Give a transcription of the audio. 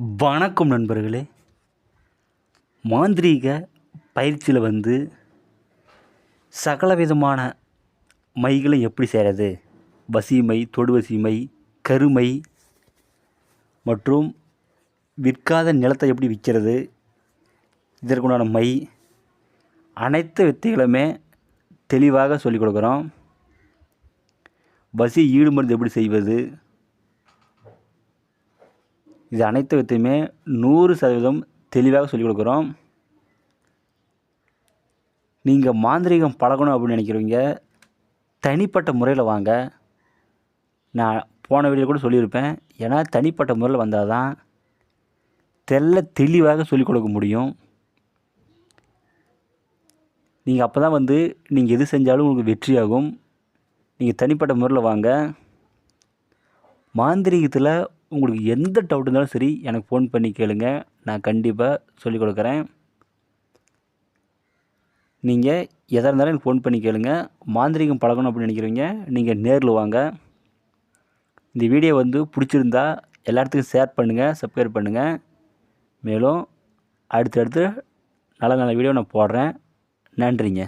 வணக்கம் நண்பர்களே. மாந்திரீக பயிற்சியில் வந்து சகலவிதமான மைகளை எப்படி செய்கிறது வசிமை தொடுவசிமை கருமை மற்றும் விற்காத நிலத்தை எப்படி விற்கிறது? இதற்குண்டான மை அனைத்து வித்தைகளுமே தெளிவாக சொல்லிக் கொடுக்குறோம். வசி ஈடு மருந்து எப்படி செய்வது? இது அனைத்து விதத்தையுமே நூறு சதவீதம் தெளிவாக சொல்லிக் கொடுக்குறோம். நீங்கள் மாந்திரீகம் பழகணும் அப்படின்னு நினைக்கிறவங்க தனிப்பட்ட முறையில் வாங்க. நான் போன வீடியோ கூட சொல்லியிருப்பேன். ஏன்னா தனிப்பட்ட முறையில் வந்தால் தான் தெல்ல தெளிவாக சொல்லிக் கொடுக்க முடியும். நீங்கள் அப்போ தான் வந்து நீங்கள் எது செஞ்சாலும் உங்களுக்கு வெற்றியாகும். நீங்கள் தனிப்பட்ட முறையில் வாங்க. மாந்திரீகத்தில் உங்களுக்கு எந்த டவுட் இருந்தாலும் சரி எனக்கு ஃபோன் பண்ணி கேளுங்க. நான் கண்டிப்பாக சொல்லிக் கொடுக்குறேன். நீங்கள் எதாக இருந்தாலும் எனக்கு ஃபோன் பண்ணி கேளுங்க. மாந்திரீகம் பழகணும் அப்படின்னு நினைக்கிறீங்க நீங்கள் நேரில் வாங்க. இந்த வீடியோ வந்து பிடிச்சிருந்தா எல்லா இடத்துக்கும் ஷேர் பண்ணுங்கள் சப்ஸ்கிரைப் பண்ணுங்கள் மேலும் அடுத்தடுத்து நல்ல நல்ல வீடியோ நான் போடுறேன். நன்றிங்க.